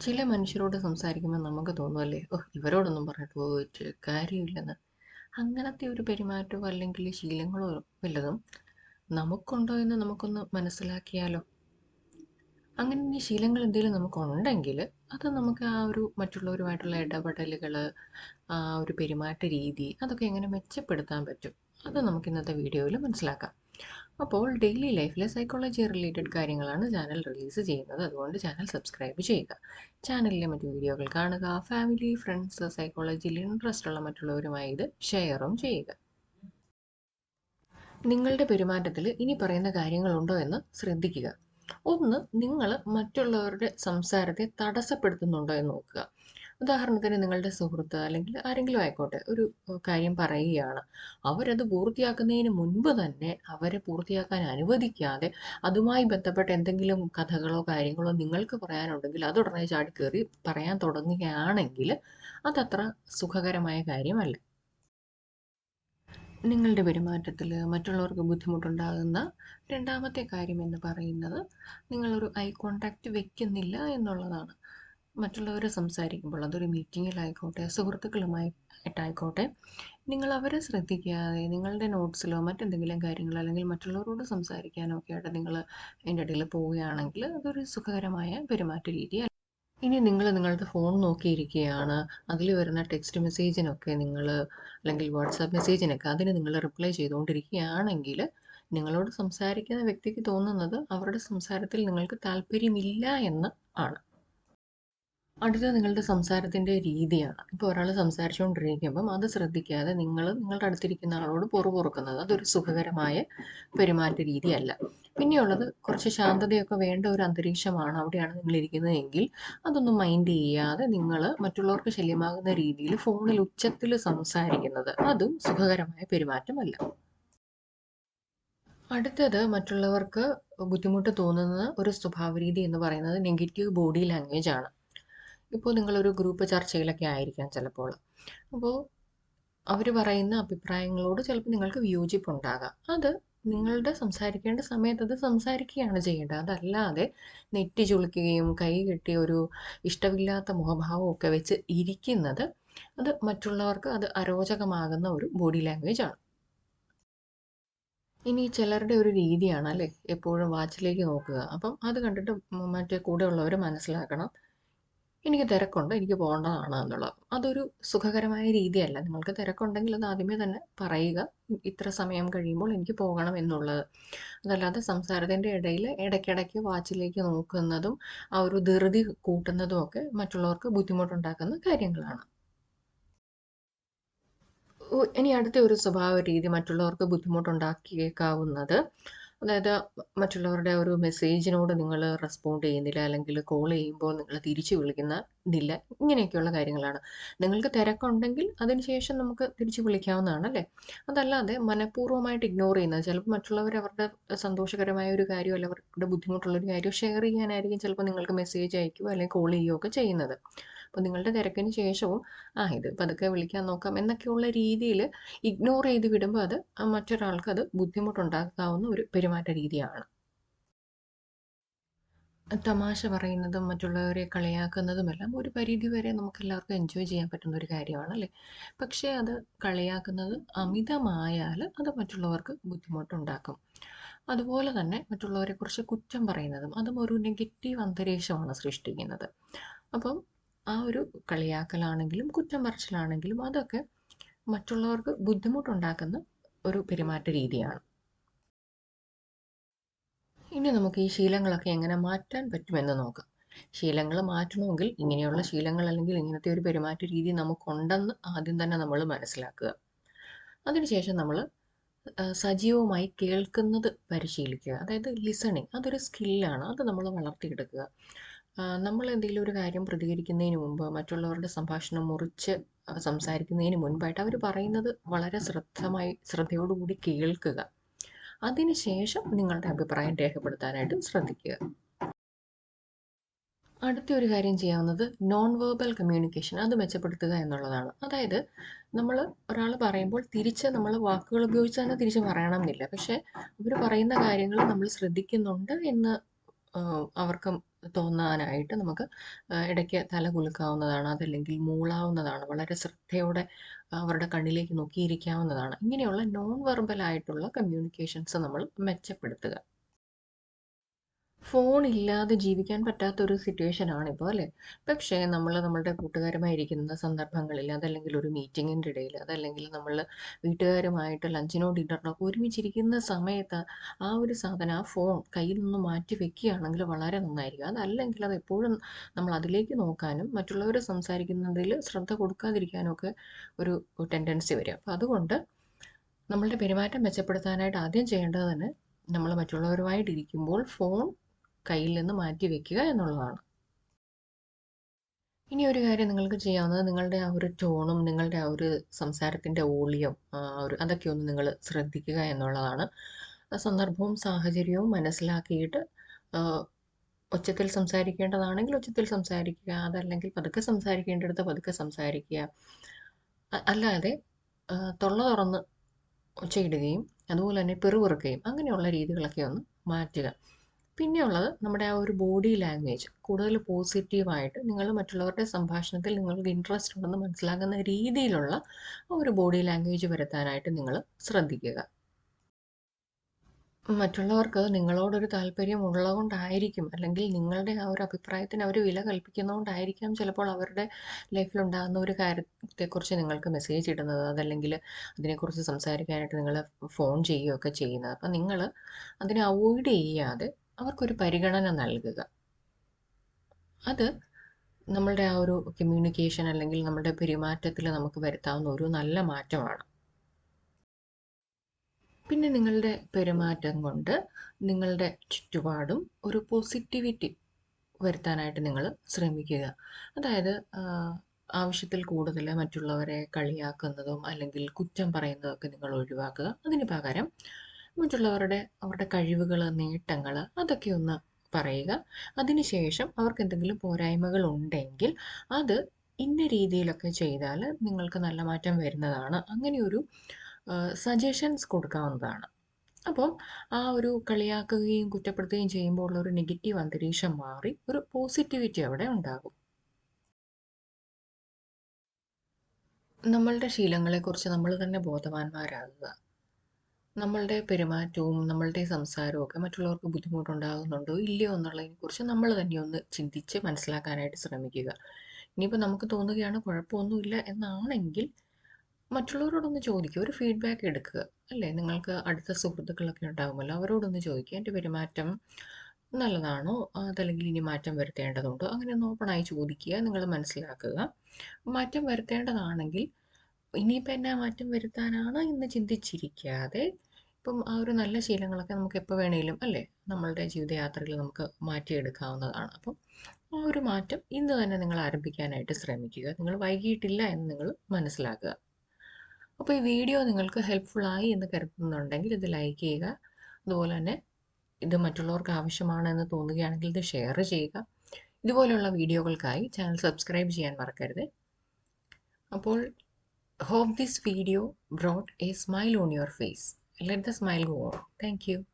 ചില മനുഷ്യരോട് സംസാരിക്കുമ്പോൾ നമുക്ക് തോന്നുമല്ലേ ഓ ഇവരോടൊന്നും പറഞ്ഞിട്ട് പോയിട്ട് കാര്യമില്ലെന്ന്. അങ്ങനത്തെ ഒരു പെരുമാറ്റമോ അല്ലെങ്കിൽ ശീലങ്ങളോ വല്ലതും നമുക്കുണ്ടോ എന്ന് നമുക്കൊന്ന് മനസ്സിലാക്കിയാലോ? അങ്ങനെ ഈ ശീലങ്ങൾ എന്തെങ്കിലും നമുക്കുണ്ടെങ്കിൽ അത് നമുക്ക് ആ ഒരു മറ്റുള്ളവരുമായിട്ടുള്ള ഇടപെടലുകൾ ആ ഒരു പെരുമാറ്റ രീതി അതൊക്കെ എങ്ങനെ മെച്ചപ്പെടുത്താൻ പറ്റും അത് നമുക്ക് ഇന്നത്തെ വീഡിയോയിൽ മനസ്സിലാക്കാം. അപ്പോൾ ഡെയിലി ലൈഫിലെ സൈക്കോളജി റിലേറ്റഡ് കാര്യങ്ങളാണ് ചാനൽ റിലീസ് ചെയ്യുന്നത്. അതുകൊണ്ട് ചാനൽ സബ്സ്ക്രൈബ് ചെയ്യുക. ചാനലിലെ മറ്റ് വീഡിയോകൾ കാണുക. ഫാമിലി ഫ്രണ്ട്സ് സൈക്കോളജിയിൽ ഇൻട്രസ്റ്റ് ഉള്ള മറ്റുള്ളവരുമായി ഇത് ഷെയറും ചെയ്യുക. നിങ്ങളുടെ പെരുമാറ്റത്തിൽ ഇനി പറയുന്ന കാര്യങ്ങളുണ്ടോ എന്ന് ശ്രദ്ധിക്കുക. ഒന്ന് നിങ്ങൾ മറ്റുള്ളവരുടെ സംസാരത്തെ തടസ്സപ്പെടുത്തുന്നുണ്ടോ എന്ന് നോക്കുക. ഉദാഹരണത്തിന് നിങ്ങളുടെ സുഹൃത്ത് അല്ലെങ്കിൽ ആരെങ്കിലും ആയിക്കോട്ടെ ഒരു കാര്യം പറയുകയാണ്. അവരത് പൂർത്തിയാക്കുന്നതിന് മുൻപ് തന്നെ അവരെ പൂർത്തിയാക്കാൻ അനുവദിക്കാതെ അതുമായി ബന്ധപ്പെട്ട എന്തെങ്കിലും കഥകളോ കാര്യങ്ങളോ നിങ്ങൾക്ക് പറയാനുണ്ടെങ്കിൽ അത് ഉടനെ ചാടി കയറി പറയാൻ തുടങ്ങുകയാണെങ്കിൽ അതത്ര സുഖകരമായ കാര്യമല്ല. നിങ്ങളുടെ പെരുമാറ്റത്തിൽ മറ്റുള്ളവർക്ക് ബുദ്ധിമുട്ടുണ്ടാകുന്ന രണ്ടാമത്തെ കാര്യം എന്ന് പറയുന്നത് നിങ്ങളൊരു ഐ കോണ്ടാക്റ്റ് വെക്കുന്നില്ല എന്നുള്ളതാണ്. മറ്റുള്ളവർ സംസാരിക്കുമ്പോൾ അതൊരു മീറ്റിങ്ങിലായിക്കോട്ടെ സുഹൃത്തുക്കളുമായി ആയിട്ടായിക്കോട്ടെ നിങ്ങൾ അവരെ ശ്രദ്ധിക്കാതെ നിങ്ങളുടെ നോട്ട്സിലോ മറ്റെന്തെങ്കിലും കാര്യങ്ങളോ അല്ലെങ്കിൽ മറ്റുള്ളവരോട് സംസാരിക്കാനോ ഒക്കെ ആയിട്ട് നിങ്ങൾ അതിന്റെ ഇടയിൽ പോവുകയാണെങ്കിൽ അതൊരു സുഖകരമായ പെരുമാറ്റ രീതി ഇനി നിങ്ങൾ നിങ്ങളുടെ ഫോൺ നോക്കിയിരിക്കുകയാണ് അതിൽ വരുന്ന ടെക്സ്റ്റ് മെസ്സേജിനൊക്കെ നിങ്ങൾ അല്ലെങ്കിൽ വാട്സാപ്പ് മെസ്സേജിനൊക്കെ അതിന് നിങ്ങൾ റിപ്ലൈ ചെയ്തുകൊണ്ടിരിക്കുകയാണെങ്കിൽ നിങ്ങളോട് സംസാരിക്കുന്ന വ്യക്തിക്ക് തോന്നുന്നത് അവരുടെ സംസാരത്തിൽ നിങ്ങൾക്ക് താല്പര്യമില്ല എന്ന് ആണ്. അടുത്തത് നിങ്ങളുടെ സംസാരത്തിന്റെ രീതിയാണ്. ഇപ്പോൾ ഒരാൾ സംസാരിച്ചുകൊണ്ടിരിക്കുമ്പം അത് ശ്രദ്ധിക്കാതെ നിങ്ങൾ നിങ്ങളുടെ അടുത്തിരിക്കുന്ന ആളോട് പൊറുപൊറുക്കുന്നത് അതൊരു സുഖകരമായ പെരുമാറ്റ രീതിയല്ല. പിന്നെയുള്ളത് കുറച്ച് ശാന്തതയൊക്കെ വേണ്ട ഒരു അന്തരീക്ഷമാണ് അവിടെയാണ് നിങ്ങൾ ഇരിക്കുന്നതെങ്കിൽ അതൊന്നും മൈൻഡ് ചെയ്യാതെ നിങ്ങൾ മറ്റുള്ളവർക്ക് ശല്യമാകുന്ന രീതിയിൽ ഫോണിൽ ഉച്ചത്തിൽ സംസാരിക്കുന്നത് അതും സുഖകരമായ പെരുമാറ്റമല്ല. അടുത്തത് മറ്റുള്ളവർക്ക് ബുദ്ധിമുട്ട് തോന്നുന്ന ഒരു സ്വഭാവ രീതി എന്ന് പറയുന്നത് നെഗറ്റീവ് ബോഡി ലാംഗ്വേജ് ആണ്. ഇപ്പോൾ നിങ്ങളൊരു ഗ്രൂപ്പ് ചർച്ചയിലൊക്കെ ആയിരിക്കാം ചിലപ്പോൾ. അപ്പോൾ അവർ പറയുന്ന അഭിപ്രായങ്ങളോട് ചിലപ്പോൾ നിങ്ങൾക്ക് വിയോജിപ്പുണ്ടാകാം. അത് നിങ്ങളുടെ സംസാരിക്കേണ്ട സമയത്ത് അത് സംസാരിക്കുകയാണ് ചെയ്യേണ്ടത്. അതല്ലാതെ നെറ്റി ചുളിക്കുകയും കൈ കെട്ടിയ ഒരു ഇഷ്ടമില്ലാത്ത മുഖഭാവം ഒക്കെ വെച്ച് ഇരിക്കുന്നത് അത് മറ്റുള്ളവർക്ക് അത് അരോചകമാകുന്ന ഒരു ബോഡി ലാംഗ്വേജ് ആണ്. ഇനി ചിലരുടെ ഒരു രീതിയാണ് അല്ലേ? എപ്പോഴും വാച്ചിലേക്ക് നോക്കുക. അപ്പം അത് കണ്ടിട്ട് മറ്റേ കൂടെയുള്ളവർ മനസ്സിലാക്കണം. എനിക്ക് തിരക്കുണ്ട് എനിക്ക് പോകേണ്ടതാണ് എന്നുള്ളത്. അതൊരു സുഖകരമായ രീതിയല്ല. നിങ്ങൾക്ക് തിരക്കുണ്ടെങ്കിൽ അത് ആദ്യമേ തന്നെ പറയുക. ഇത്ര സമയം കഴിയുമ്പോൾ എനിക്ക് പോകണം എന്നുള്ളത്. അതല്ലാതെ സംസാരത്തിന്റെ ഇടയിൽ ഇടയ്ക്കിടയ്ക്ക് വാച്ചിലേക്ക് നോക്കുന്നതും ആ ഒരു ധൃതി കൂട്ടുന്നതും ഒക്കെ മറ്റുള്ളവർക്ക് ബുദ്ധിമുട്ടുണ്ടാക്കുന്ന കാര്യങ്ങളാണ്. ഇനി അടുത്ത ഒരു സ്വഭാവ രീതി മറ്റുള്ളവർക്ക് ബുദ്ധിമുട്ടുണ്ടാക്കിയേക്കാവുന്നത് അതായത് മറ്റുള്ളവരുടെ ഒരു മെസ്സേജിനോട് നിങ്ങൾ റെസ്പോണ്ട് ചെയ്യുന്നില്ല അല്ലെങ്കിൽ കോൾ ചെയ്യുമ്പോൾ നിങ്ങൾ തിരിച്ചു വിളിക്കുന്നില്ല ഇങ്ങനെയൊക്കെയുള്ള കാര്യങ്ങളാണ്. നിങ്ങൾക്ക് തിരക്കുണ്ടെങ്കിൽ അതിനുശേഷം നമുക്ക് തിരിച്ചു വിളിക്കാവുന്നതാണ് അല്ലേ? അതല്ലാതെ മനഃപൂർവമായിട്ട് ഇഗ്നോർ ചെയ്യുന്നത് ചിലപ്പോൾ മറ്റുള്ളവർ അവരുടെ സന്തോഷകരമായ ഒരു കാര്യം അല്ലെങ്കിൽ അവരുടെ ബുദ്ധിമുട്ടുള്ളൊരു കാര്യം ഷെയർ ചെയ്യാനായിരിക്കും ചിലപ്പോൾ നിങ്ങൾക്ക് മെസ്സേജ് അയക്കുകയോ അല്ലെങ്കിൽ കോൾ ചെയ്യുകയോ ഒക്കെ ചെയ്യുന്നത്. അപ്പോൾ നിങ്ങളുടെ തിരക്കിന് ശേഷവും ആ ഇത് പതുക്കെ വിളിക്കാൻ നോക്കാം എന്നൊക്കെയുള്ള രീതിയിൽ ഇഗ്നോർ ചെയ്ത് വിടുമ്പോൾ അത് മറ്റൊരാൾക്ക് അത് ബുദ്ധിമുട്ടുണ്ടാക്കാവുന്ന ഒരു പെരുമാറ്റ രീതിയാണ്. തമാശ പറയുന്നതും മറ്റുള്ളവരെ കളിയാക്കുന്നതുമെല്ലാം ഒരു പരിധി വരെ നമുക്ക് എല്ലാവർക്കും എൻജോയ് ചെയ്യാൻ പറ്റുന്ന ഒരു കാര്യമാണ് അല്ലേ? പക്ഷേ അത് കളിയാക്കുന്നത് അമിതമായാൽ അത് മറ്റുള്ളവർക്ക് ബുദ്ധിമുട്ടുണ്ടാക്കും. അതുപോലെ തന്നെ മറ്റുള്ളവരെക്കുറിച്ച് കുറ്റം പറയുന്നതും അതും ഒരു നെഗറ്റീവ് അന്തരീക്ഷമാണ് സൃഷ്ടിക്കുന്നത്. അപ്പം ആ ഒരു കളിയാക്കലാണെങ്കിലും കുറ്റം പറച്ചിലാണെങ്കിലും അതൊക്കെ മറ്റുള്ളവർക്ക് ബുദ്ധിമുട്ടുണ്ടാക്കുന്ന ഒരു പെരുമാറ്റ രീതിയാണ്. ഇനി നമുക്ക് ഈ ശീലങ്ങളൊക്കെ എങ്ങനെ മാറ്റാൻ പറ്റുമെന്ന് നോക്കാം. ശീലങ്ങൾ മാറ്റണമെങ്കിൽ ഇങ്ങനെയുള്ള ശീലങ്ങൾ അല്ലെങ്കിൽ ഇങ്ങനത്തെ ഒരു പെരുമാറ്റ രീതി നമുക്കുണ്ടെന്ന് ആദ്യം തന്നെ നമ്മൾ മനസ്സിലാക്കുക. അതിനുശേഷം നമ്മൾ സജീവമായി കേൾക്കുന്നത് പരിശീലിക്കുക. അതായത് ലിസണിങ് അതൊരു സ്കില്ലാണ് അത് നമ്മൾ വളർത്തിയെടുക്കുക. നമ്മൾ എന്തെങ്കിലും ഒരു കാര്യം പ്രതികരിക്കുന്നതിന് മുമ്പ് മറ്റുള്ളവരുടെ സംഭാഷണം മുറിച്ച് സംസാരിക്കുന്നതിന് മുൻപായിട്ട് അവർ പറയുന്നത് വളരെ ശ്രദ്ധമായി ശ്രദ്ധയോടുകൂടി കേൾക്കുക. അതിനുശേഷം നിങ്ങളുടെ അഭിപ്രായം രേഖപ്പെടുത്താനായിട്ട് ശ്രദ്ധിക്കുക. അടുത്ത ഒരു കാര്യം ചെയ്യാവുന്നത് നോൺ വെർബൽ കമ്മ്യൂണിക്കേഷൻ അത് മെച്ചപ്പെടുത്തുക എന്നുള്ളതാണ്. അതായത് നമ്മൾ ഒരാൾ പറയുമ്പോൾ തിരിച്ച് നമ്മൾ വാക്കുകൾ ഉപയോഗിച്ച് തന്നെ തിരിച്ച് പറയണം എന്നില്ല പക്ഷേ അവർ പറയുന്ന കാര്യങ്ങൾ നമ്മൾ ശ്രദ്ധിക്കുന്നുണ്ട് എന്ന് അവർക്ക് തോന്നാനായിട്ട് നമുക്ക് ഇടയ്ക്ക് തല കുലുക്കാവുന്നതാണ് അതല്ലെങ്കിൽ മൂളാവുന്നതാണ് വളരെ ശ്രദ്ധയോടെ അവരുടെ കണ്ണിലേക്ക് നോക്കിയിരിക്കാവുന്നതാണ്. ഇങ്ങനെയുള്ള നോൺ വെർബൽ ആയിട്ടുള്ള കമ്മ്യൂണിക്കേഷൻസ് നമ്മൾ മെച്ചപ്പെടുത്തുക. ഫോൺ ഇല്ലാതെ ജീവിക്കാൻ പറ്റാത്ത ഒരു സിറ്റുവേഷൻ ആണിപ്പോൾ അല്ലേ? പക്ഷേ നമ്മൾ നമ്മളുടെ കൂട്ടുകാരുമായി ഇരിക്കുന്ന സന്ദർഭങ്ങളിൽ അതല്ലെങ്കിൽ ഒരു മീറ്റിങ്ങിന്റെ ഇടയിൽ അതല്ലെങ്കിൽ നമ്മൾ വീട്ടുകാരുമായിട്ട് ലഞ്ചിനോ ഡിന്നറിനോ ഒക്കെ ഒരുമിച്ചിരിക്കുന്ന സമയത്ത് ആ ഒരു സാധനം ആ ഫോൺ കയ്യിൽ നിന്ന് മാറ്റി വെക്കുകയാണെങ്കിൽ വളരെ നന്നായിരിക്കും. അതല്ലെങ്കിൽ അത് എപ്പോഴും നമ്മൾ അതിലേക്ക് നോക്കാനും മറ്റുള്ളവർ സംസാരിക്കുന്നതിൽ ശ്രദ്ധ കൊടുക്കാതിരിക്കാനും ഒക്കെ ഒരു ടെൻഡൻസി വരും. അപ്പോൾ അതുകൊണ്ട് നമ്മളുടെ പെരുമാറ്റം മെച്ചപ്പെടുത്താനായിട്ട് ആദ്യം ചെയ്യേണ്ടത് തന്നെ നമ്മൾ മറ്റുള്ളവരുമായിട്ടിരിക്കുമ്പോൾ ഫോൺ കയ്യിൽ നിന്ന് മാറ്റി വെക്കുക എന്നുള്ളതാണ്. ഇനി ഒരു കാര്യം നിങ്ങൾക്ക് ചെയ്യാവുന്നത് നിങ്ങളുടെ ആ ഒരു ടോണും നിങ്ങളുടെ ആ ഒരു സംസാരത്തിന്റെ ഓളിയം ഒരു അതൊക്കെ ഒന്ന് നിങ്ങൾ ശ്രദ്ധിക്കുക എന്നുള്ളതാണ്. സന്ദർഭവും സാഹചര്യവും മനസ്സിലാക്കിയിട്ട് ഒച്ചത്തിൽ സംസാരിക്കേണ്ടതാണെങ്കിൽ ഒച്ചത്തിൽ സംസാരിക്കുക അതല്ലെങ്കിൽ പതുക്കെ സംസാരിക്കേണ്ടടുത്ത് പതുക്കെ സംസാരിക്കുക. അല്ലാതെ തൊള്ള തുറന്ന് ഒച്ചയിടുകയും അതുപോലെ തന്നെ പിറുപിറുക്കുകയും അങ്ങനെയുള്ള രീതികളൊക്കെ ഒന്ന് മാറ്റുക. പിന്നെയുള്ളത് നമ്മുടെ ആ ഒരു ബോഡി ലാംഗ്വേജ് കൂടുതൽ പോസിറ്റീവായിട്ട് നിങ്ങൾ മറ്റുള്ളവരുടെ സംഭാഷണത്തിൽ നിങ്ങൾക്ക് ഇൻട്രസ്റ്റ് ഉണ്ടെന്ന് മനസ്സിലാകുന്ന രീതിയിലുള്ള ഒരു ബോഡി ലാംഗ്വേജ് വരുത്താനായിട്ട് നിങ്ങൾ ശ്രദ്ധിക്കുക. മറ്റുള്ളവർക്ക് നിങ്ങളോടൊരു താല്പര്യം ഉള്ളതുകൊണ്ടായിരിക്കും അല്ലെങ്കിൽ നിങ്ങളുടെ ആ ഒരു അഭിപ്രായത്തിന് അവർ വില കൽപ്പിക്കുന്നതുകൊണ്ടായിരിക്കാം ചിലപ്പോൾ അവരുടെ ലൈഫിലുണ്ടാകുന്ന ഒരു കാര്യത്തെക്കുറിച്ച് നിങ്ങൾക്ക് മെസ്സേജ് ഇടുന്നത്. അതല്ലെങ്കിൽ അതിനെക്കുറിച്ച് സംസാരിക്കാനായിട്ട് നിങ്ങൾ ഫോൺ ചെയ്യുകയൊക്കെ ചെയ്യുന്നത്. അപ്പം നിങ്ങൾ അതിനെ അവോയ്ഡ് ചെയ്യാതെ അവർക്കൊരു പരിഗണന നൽകുക. അത് നമ്മളുടെ ആ ഒരു കമ്മ്യൂണിക്കേഷൻ അല്ലെങ്കിൽ നമ്മുടെ പെരുമാറ്റത്തിൽ നമുക്ക് വരുത്താവുന്ന ഒരു നല്ല മാറ്റമാണ്. പിന്നെ നിങ്ങളുടെ പെരുമാറ്റം കൊണ്ട് നിങ്ങളുടെ ചുറ്റുപാടും ഒരു പോസിറ്റിവിറ്റി വരുത്താനായിട്ട് നിങ്ങൾ ശ്രമിക്കുക. അതായത് ആവശ്യത്തിൽ കൂടുതൽ മറ്റുള്ളവരെ കളിയാക്കുന്നതും അല്ലെങ്കിൽ കുറ്റം പറയുന്നതൊക്കെ നിങ്ങൾ ഒഴിവാക്കുക. അതിന് പകരം മറ്റുള്ളവരുടെ അവരുടെ കഴിവുകൾ നേട്ടങ്ങൾ അതൊക്കെ ഒന്ന് പറയുക. അതിനുശേഷം അവർക്ക് എന്തെങ്കിലും പോരായ്മകൾ ഉണ്ടെങ്കിൽ അത് ഇന്ന രീതിയിലൊക്കെ ചെയ്താൽ നിങ്ങൾക്ക് നല്ല മാറ്റം വരുന്നതാണ്. അങ്ങനെയൊരു സജഷൻസ് കൊടുക്കാവുന്നതാണ്. അപ്പോൾ ആ ഒരു കളിയാക്കുകയും കുറ്റപ്പെടുത്തുകയും ചെയ്യുമ്പോൾ ഉള്ള ഒരു നെഗറ്റീവ് അന്തരീക്ഷം മാറി ഒരു പോസിറ്റിവിറ്റി അവിടെ ഉണ്ടാകും. നമ്മളുടെ ശീലങ്ങളെക്കുറിച്ച് നമ്മൾ തന്നെ ബോധവാന്മാരാകുക. നമ്മളുടെ പെരുമാറ്റവും നമ്മളുടെ സംസാരവും ഒക്കെ മറ്റുള്ളവർക്ക് ബുദ്ധിമുട്ടുണ്ടാകുന്നുണ്ടോ ഇല്ലയോ എന്നുള്ളതിനെക്കുറിച്ച് നമ്മൾ തന്നെ ഒന്ന് ചിന്തിച്ച് മനസ്സിലാക്കാനായിട്ട് ശ്രമിക്കുക. ഇനിയിപ്പോൾ നമുക്ക് തോന്നുകയാണ് കുഴപ്പമൊന്നുമില്ല എന്നാണെങ്കിൽ മറ്റുള്ളവരോടൊന്ന് ചോദിക്കുക. ഒരു ഫീഡ്ബാക്ക് എടുക്കുക. അല്ലേ? നിങ്ങൾക്ക് അടുത്ത സുഹൃത്തുക്കളൊക്കെ ഉണ്ടാകുമല്ലോ അവരോടൊന്ന് ചോദിക്കുക. എന്റെ പെരുമാറ്റം നല്ലതാണോ? അതല്ലെങ്കിൽ ഇനി മാറ്റം വരുത്തേണ്ടതുണ്ടോ? അങ്ങനെ ഒന്ന് ഓപ്പണായി ചോദിക്കുക. നിങ്ങൾ മനസ്സിലാക്കുക. മാറ്റം വരുത്തേണ്ടതാണെങ്കിൽ ഇനിയിപ്പോൾ എന്നാ മാറ്റം വരുത്താനാണ് എന്ന് ചിന്തിച്ചിരിക്കാതെ ഇപ്പം ആ ഒരു നല്ല ശീലങ്ങളൊക്കെ നമുക്ക് എപ്പോൾ വേണേലും അല്ലേ? നമ്മളുടെ ജീവിതയാത്രയിൽ നമുക്ക് മാറ്റിയെടുക്കാവുന്നതാണ്. അപ്പം ആ ഒരു മാറ്റം ഇന്ന് തന്നെ നിങ്ങൾ ആരംഭിക്കാനായിട്ട് ശ്രമിക്കുക. നിങ്ങൾ വൈകിയിട്ടില്ല എന്ന് നിങ്ങൾ മനസ്സിലാക്കുക. അപ്പോൾ ഈ വീഡിയോ നിങ്ങൾക്ക് ഹെൽപ്ഫുൾ ആയി എന്ന് കരുതുന്നുണ്ടെങ്കിൽ ഇത് ലൈക്ക് ചെയ്യുക. അതുപോലെ തന്നെ ഇത് മറ്റുള്ളവർക്ക് ആവശ്യമാണെന്ന് തോന്നുകയാണെങ്കിൽ ഇത് ഷെയർ ചെയ്യുക. ഇതുപോലെയുള്ള വീഡിയോകൾക്കായി ചാനൽ സബ്സ്ക്രൈബ് ചെയ്യാൻ മറക്കരുത്. അപ്പോൾ hope this video brought a smile on your face. Let the smile go on thank you